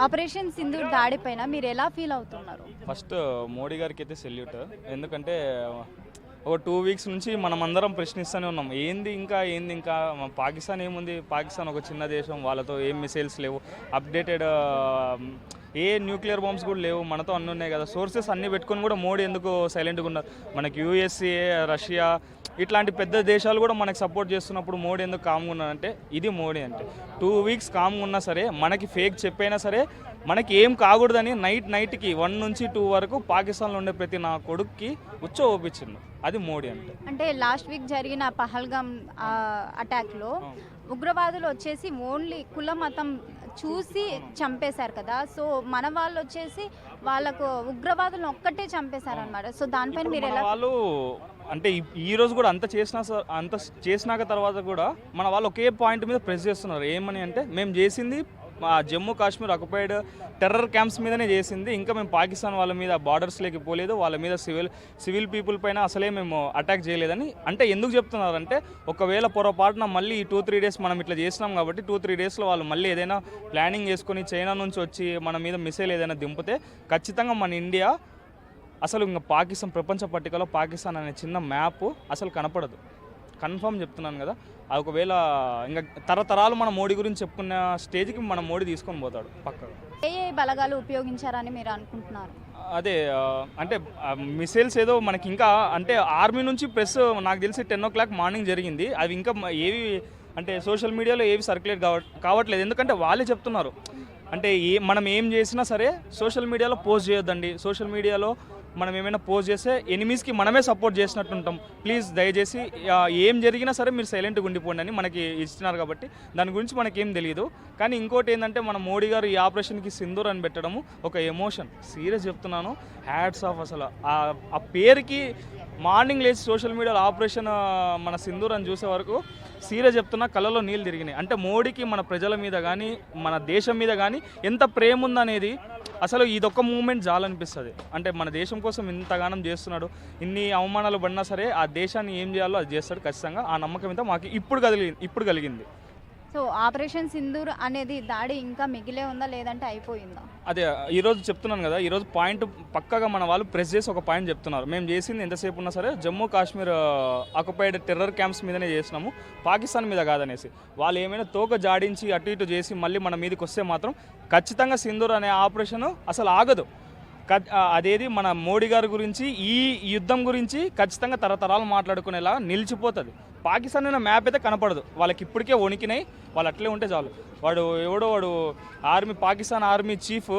Operation Sindoor దాడిపైన మీరు ఎలా feel అవుతున్నారు? ఫస్ట్ మోడీ గారికి అయితే సెల్యూట్. ఎందుకంటే ఒక టూ వీక్స్ నుంచి మనం అందరం ప్రశ్నిస్తూనే ఉన్నాం. ఏంది ఇంకా ఏంది ఇంకా? పాకిస్తాన్ ఏముంది? పాకిస్తాన్ ఒక చిన్న దేశం వాళ్ళతో ఏం మిసైల్స్ లేవు. అప్డేటెడ్ ఏ న్యూక్లియర్ బాంబ్స్ కూడా లేవు. మనతో అన్నీ ఉన్నాయి కదా. సోర్సెస్ అన్నీ పెట్టుకొని కూడా మోడీ ఎందుకు సైలెంట్గా ఉన్నారు? మనకి యూఎస్ఏ రష్యా ఇట్లాంటి పెద్ద దేశాలు కూడా మనకి సపోర్ట్ చేస్తున్నప్పుడు మోడీ ఎందుకు కామ్గా ఉన్నారంటే ఇది మోడీ అంటే. టూ వీక్స్ కామ్గా ఉన్నా సరే మనకి ఫేక్ చెప్పైనా సరే మనకి ఏం కాకూడదని నైట్ నైట్కి వన్ నుంచి టూ వరకు పాకిస్తాన్లో ఉండే ప్రతి నా కొడుక్కి ఉచ్చ ఓపించిండు అది మోడీ అంటే. అంటే లాస్ట్ వీక్ జరిగిన పహల్గామ్ అటాక్లో ఉగ్రవాదులు వచ్చేసి ఓన్లీ కుల మతం చూసి చంపేశారు కదా. సో మన వాళ్ళు వచ్చేసి వాళ్ళకు ఉగ్రవాదులను ఒక్కటే చంపేశారు అనమాట సో దానిపైన మీరు ఎలా వాళ్ళు అంటే ఈ- రోజు కూడా అంత చేసిన అంత చేసినాక తర్వాత కూడా మన వాళ్ళు ఒకే పాయింట్ మీద ప్రెస్ చేస్తున్నారు. ఏమని అంటే మేము చేసింది మా Jammu Kashmir occupied terror camps మీదనే చేసింది. ఇంకా మేము పాకిస్తాన్ వాళ్ళ మీద బార్డర్స్లోకి పోలేదు. వాళ్ళ మీద సివిల్ సివిల్ పీపుల్ పైన అసలే మేము అటాక్ చేయలేదని. అంటే ఎందుకు చెప్తున్నారంటే ఒకవేళ పొరపాటున మళ్ళీ ఈ టూ త్రీ డేస్ మనం ఇట్లా చేసినాం కాబట్టి టూ త్రీ డేస్లో వాళ్ళు మళ్ళీ ఏదైనా ప్లానింగ్ చేసుకొని చైనా నుంచి వచ్చి మన మీద మిసైల్ ఏదైనా దింపితే ఖచ్చితంగా మన ఇండియా అసలు ఇంకా పాకిస్తాన్ ప్రపంచ పట్టికలో పాకిస్తాన్ అనే చిన్న మ్యాప్ అసలు కనపడదు. కన్ఫర్మ్ చెప్తున్నాను కదా. అది ఒకవేళ ఇంకా తరతరాలు మన మోడీ గురించి చెప్పుకున్న స్టేజ్కి మన మోడీ తీసుకొని పోతాడు పక్కగా. ఏ ఏ బలగాలు ఉపయోగించారని మీరు అనుకుంటున్నారు? అదే అంటే మిసైల్స్ ఏదో మనకి ఇంకా అంటే ఆర్మీ నుంచి ప్రెస్ నాకు తెలిసి టెన్ ఓ క్లాక్ మార్నింగ్ జరిగింది. అవి ఇంకా ఏవి అంటే సోషల్ మీడియాలో ఏవి సర్క్యులేట్ కావ కావట్లేదు. ఎందుకంటే వాళ్ళే చెప్తున్నారు. అంటే ఏ మనం ఏం చేసినా సరే సోషల్ మీడియాలో పోస్ట్ చేయొద్దండి. సోషల్ మీడియాలో మనం ఏమైనా పోస్ట్ చేస్తే ఎనిమీస్కి మనమే సపోర్ట్ చేసినట్టు ఉంటాం ప్లీజ్ దయచేసి ఏం జరిగినా సరే మీరు సైలెంట్గా ఉండిపోండి అని మనకి ఇస్తున్నారు కాబట్టి దాని గురించి మనకేం తెలియదు కానీ ఇంకోటి ఏంటంటే మన మోడీ గారు ఈ ఆపరేషన్కి సింధూర్ అని పెట్టడము ఒక ఎమోషన్ సీరియస్ చెప్తున్నాను. హ్యాడ్స్ ఆఫ్ అసలు. ఆ పేరుకి మార్నింగ్ లేచి సోషల్ మీడియాలో ఆపరేషన్ మన సింధూర్ అని చూసే వరకు సీర చెప్తున్నా కళ్ళలో నీళ్ళు తిరిగినాయి. అంటే మోడీకి మన ప్రజల మీద కానీ మన దేశం మీద కానీ ఎంత ప్రేమ ఉందనేది అసలు ఇదొక్క మూమెంట్ జాలనిపిస్తుంది అంటే మన దేశం కోసం ఇంతగానం చేస్తున్నాడు ఇన్ని అవమానాలు పడినా సరే ఆ దేశాన్ని ఏం చేయాలో అది చేస్తాడు ఖచ్చితంగా. ఆ నమ్మకం ఇంత మాకు ఇప్పుడు కలిగింది ఇప్పుడు కలిగింది. సో ఆపరేషన్ సింధూర్ అనేది దాడి ఇంకా మిగిలే ఉందా లేదంటే అయిపోయిందా? అదే ఈరోజు చెప్తున్నాను కదా ఈరోజు పాయింట్ పక్కగా మన వాళ్ళు ప్రెస్ చేసి ఒక పాయింట్ చెప్తున్నారు. మేము చేసింది ఎంతసేపు ఉన్నా సరే Jammu Kashmir occupied terror camps మీదనే చేసినాము. పాకిస్తాన్ మీద కాదనేసి. వాళ్ళు ఏమైనా తోక జాడించి అటు ఇటు చేసి మళ్ళీ మన మీదకి వస్తే మాత్రం ఖచ్చితంగా సింధూర్ అనే ఆపరేషన్ అసలు ఆగదు. అదేది మన మోడీ గారి గురించి ఈ యుద్ధం గురించి ఖచ్చితంగా తరతరాలు మాట్లాడుకునేలా నిలిచిపోతుంది. పాకిస్తాన్ అనే మ్యాప్ అయితే కనపడదు. వాళ్ళకి ఇప్పటికే వణికినాయి. వాళ్ళు అట్లే ఉంటే చాలు. వాడు ఎవడో వాడు army Pakistan army chief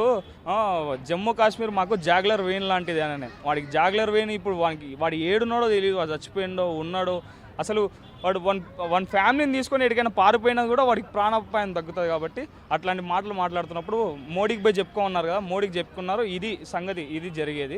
Jammu Kashmir మాకు జాగ్లర్ వెయిన్ లాంటిది అని వాడికి జాగ్లర్ వెయిన్ ఇప్పుడు వాడికి వాడు ఏడున్నాడో తెలియదు వాడు చచ్చిపోయిండో ఉన్నాడో. అసలు వాడు వన్ వన్ ఫ్యామిలీని తీసుకొని ఎక్కడికైనా పారిపోయినా కూడా వాడికి ప్రాణాపాయం తగ్గుతుంది కాబట్టి అట్లాంటి మాటలు మాట్లాడుతున్నప్పుడు మోడీకి పోయి చెప్పుకోమన్నారు కదా. మోడీకి చెప్పుకున్నారు. ఇది సంగతి. ఇది జరిగేది.